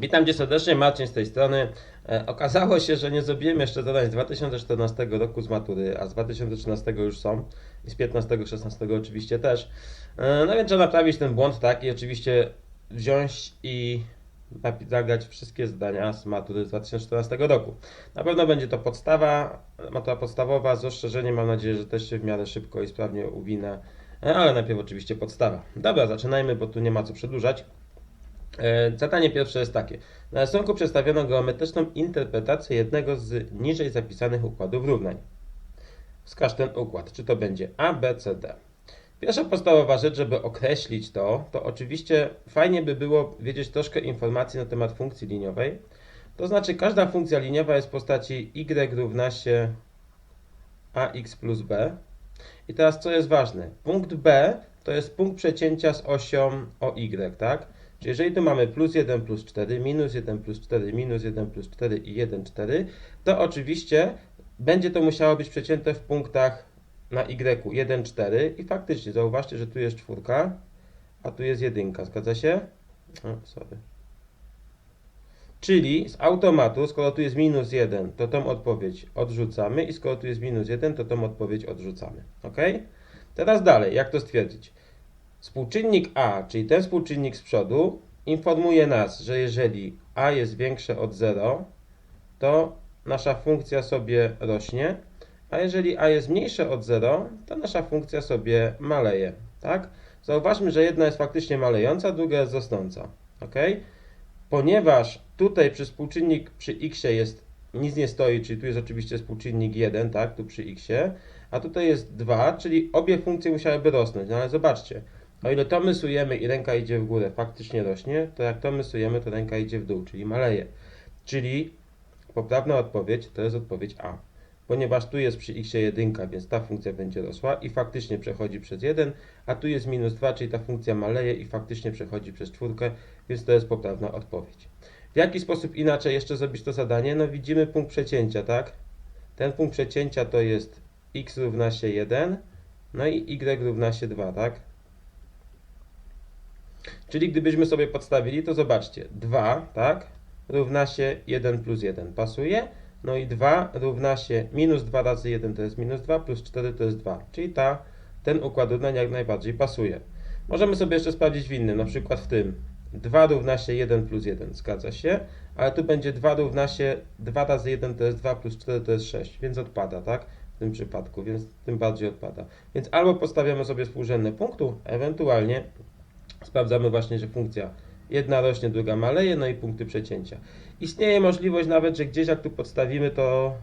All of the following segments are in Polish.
Witam Cię serdecznie, Marcin z tej strony. E, okazało się, że nie zrobiłem jeszcze zadań z 2014 roku z matury, a z 2013 już są i z 15-16 oczywiście też. E, no więc trzeba naprawić ten błąd, tak, i oczywiście wziąć i zagrać wszystkie zdania z matury z 2014 roku. Na pewno będzie to podstawa, matura podstawowa z rozszerzeniem, mam nadzieję, że też się w miarę szybko i sprawnie uwinę, E, ale najpierw oczywiście podstawa. Dobra, zaczynajmy, bo tu nie ma co przedłużać. E, Zadanie pierwsze jest takie. Na rysunku przedstawiono geometryczną interpretację jednego z niżej zapisanych układów równań. Wskaż ten układ. Czy to będzie A, B, C, D. Pierwsza podstawowa rzecz, żeby określić to, to oczywiście fajnie by było wiedzieć troszkę informacji na temat funkcji liniowej. To znaczy każda funkcja liniowa jest w postaci y równa się ax plus b. I teraz co jest ważne? Punkt B to jest punkt przecięcia z osią OY, tak? Czyli jeżeli tu mamy plus 1 plus 4, minus 1 plus 4, minus 1 plus 4 i 1, 4, to oczywiście będzie to musiało być przecięte w punktach na y 1, 4 i faktycznie zauważcie, że tu jest czwórka, a tu jest jedynka, zgadza się? O, sorry. Czyli z automatu, skoro tu jest minus 1, to tą odpowiedź odrzucamy i skoro tu jest minus 1, to tą odpowiedź odrzucamy. Ok? Teraz dalej, jak to stwierdzić? Współczynnik A, czyli ten współczynnik z przodu, informuje nas, że jeżeli A jest większe od 0, to nasza funkcja sobie rośnie, a jeżeli A jest mniejsze od 0, to nasza funkcja sobie maleje. Tak? Zauważmy, że jedna jest faktycznie malejąca, druga jest rosnąca. Ok? Ponieważ tutaj przy współczynnik przy x jest nic nie stoi, czyli tu jest oczywiście współczynnik 1, tak, tu przy x, a tutaj jest 2, czyli obie funkcje musiałyby rosnąć. No ale zobaczcie, o ile to mysujemy i ręka idzie w górę, faktycznie rośnie, to jak to mysujemy, to ręka idzie w dół, czyli maleje. Czyli poprawna odpowiedź to jest odpowiedź A. Ponieważ tu jest przy x 1, więc ta funkcja będzie rosła i faktycznie przechodzi przez 1, a tu jest minus 2, czyli ta funkcja maleje i faktycznie przechodzi przez czwórkę, więc to jest poprawna odpowiedź. W jaki sposób inaczej jeszcze zrobić to zadanie? No widzimy punkt przecięcia, tak? Ten punkt przecięcia to jest x równa się 1, no i y równa się 2, tak? Czyli gdybyśmy sobie podstawili, to zobaczcie, 2, tak? Równa się 1 plus 1. Pasuje? No i 2 równa się minus 2 razy 1 to jest minus 2, plus 4 to jest 2. Czyli ta, ten układ równań jak najbardziej pasuje. Możemy sobie jeszcze sprawdzić w innym, na przykład w tym. 2 równa się 1 plus 1, zgadza się, ale tu będzie 2 równa się 2 razy 1 to jest 2 plus 4 to jest 6, więc odpada, tak? W tym przypadku, więc tym bardziej odpada. Więc albo postawiamy sobie współrzędne punktu, ewentualnie sprawdzamy właśnie, że funkcja jedna rośnie, druga maleje, no i punkty przecięcia. Istnieje możliwość nawet, że gdzieś jak tu podstawimy, to...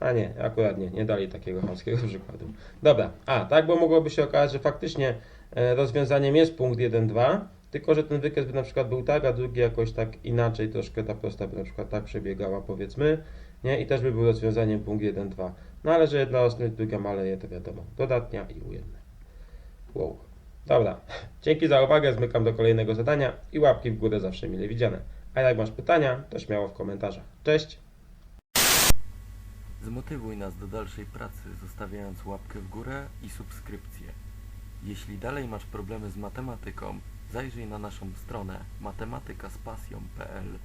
A nie, akurat nie, nie dali takiego chamskiego przykładu. Dobra, a tak, bo mogłoby się okazać, że faktycznie e, rozwiązaniem jest punkt 1, 2, tylko że ten wykres by na przykład był tak, a drugi jakoś tak inaczej, troszkę ta prosta by na przykład tak przebiegała, powiedzmy, nie? I też by był rozwiązaniem punkt 1, 2. No ale że jedna rośnie, druga maleje, to wiadomo, dodatnia i ujemna. Wow. Dobra, dzięki za uwagę, zmykam do kolejnego zadania i łapki w górę zawsze mile widziane. A jak masz pytania, to śmiało w komentarzach. Cześć! Zmotywuj nas do dalszej pracy, zostawiając łapkę w górę i subskrypcję. Jeśli dalej masz problemy z matematyką, zajrzyj na naszą stronę matematykaspasją.pl